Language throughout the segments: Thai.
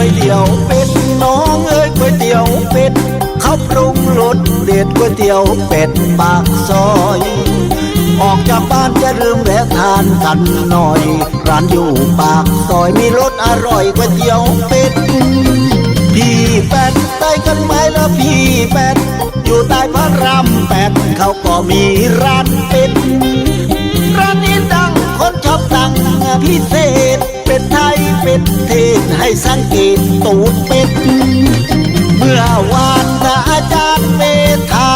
ก๋วยเป็ดน้องเอ้ยก๋วยเตี๋ยวเป็ดเขาปรุงรสเด็ดก๋วยเตี๋ยวเป็ดปากซอย ออกจากบ้านจะลืมแวะทานกันหน่อย ร้านอยู่ปากซอยมีรสอร่อยก๋วยเตี๋ยวเป็ดพี่แปดไปกันไหมละพี่แปดอยู่ใต้พระรามแปดเขาก็มีร้านเป็ด พิเศษ เป็ดไทยเป็ดเทศให้สังเกตตูดเป็ด เมื่อวานนะอาจารย์เมธา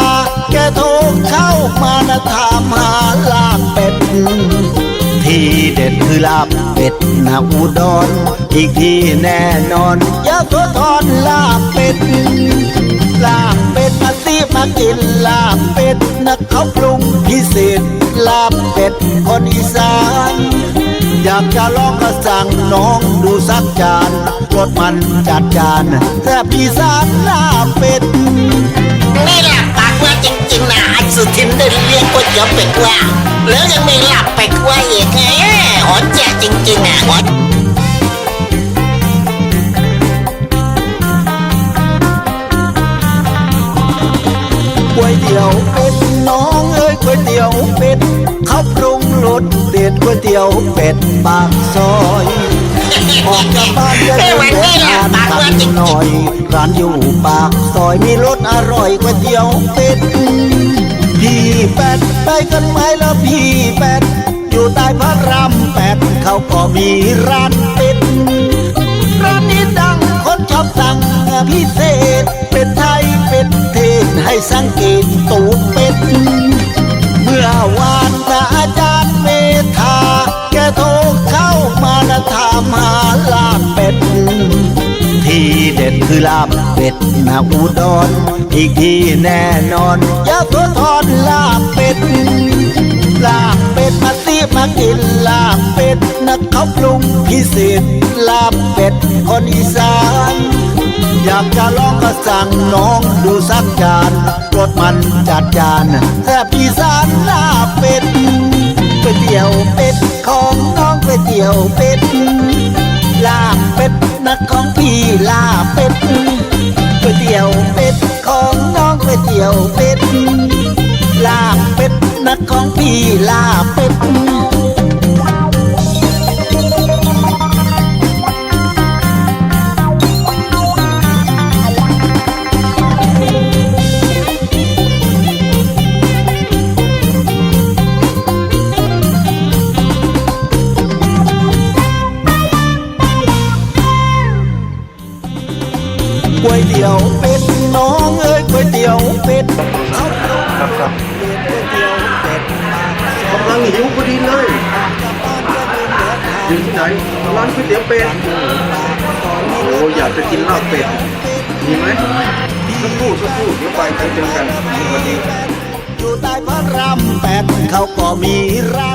แกโทรเข้ามานะถามหาลาบเป็ด ที่เด็ดคือลาบเป็ดนาอุดรอีกที่แน่นอนยะโสธรลาบเป็ดลาบเป็ดมาซีมากินลาบเป็ดนะเขาปรุงพิเศษลาบเป็ดคนอีสาน อยากจะลองก็สั่งน้องดูสักจานรสมันจัดจานแซ่บอีสานลาบเป็ดนี่แหละปากว่าจริงๆนะไอ้สุทินได้เรียกก๋วยเตี๋ยวเป็ดว่า แล้วยังมีหลับเป็ดว่าอีกแหมหอนแจจริงๆอะหอนก๋วยเตี๋ยวเป็ดน้องเอ้ยก๋วยเตี๋ยวเป็ดเขาปรุ เตี๋ยวเป็ดปากซอยออกจากบ้านจะเดินแวะทานกันหน่อย ร้านอยู่ปากซอยมีรสอร่อยก๋วยเตี๋ยวเป็ดพี่แปดไปกันไหมละพี่แปดอยู่ใต้พระรามแปดเขาก็มีร้านเป็ดร้านนี้ดังคนชอบสั่งพิเศษ ที่เด็ดคือลาบเป็ดนาอุดรอีกที่แน่นอนยะโสธรลาบเป็ดลาบเป็ดมาซีมากินลาบเป็ดนะเขาปรุงพิเศษลาบเป็ดคนอีสานอยากจะลองก็สั่งน้องดูสักจานรสมันจัดจานแซ่บอีสานลาบเป็ดก๋วยเตี๋ยวเป็ดของน้องก๋วยเตี๋ยวเป็ดลาบเป็ดนะของ ลาเป็ดก๋วยเตี๋ยวเป็ดของน้องก๋วยเตี๋ยวเป็ดลาเป็ดนะของพี่ลาเป็ด ก๋วยเตี๋ยวเป็ดน้องเอ้ยก๋วยเตี๋ยวเป็ดเขาครับครับก๋วยเตี๋ยวเป็ดกำลังหิวพอดีเลยอยู่ที่ไหนร้านก๋วยเตี๋ยวเป็ดโอ้อยากจะกินลาบเป็ดมีไหมสักครู่สักครู่เดี๋ยวไปไปเจอกันสวัสดีอยู่ใต้พระรามแปดเขาก็มีร้าน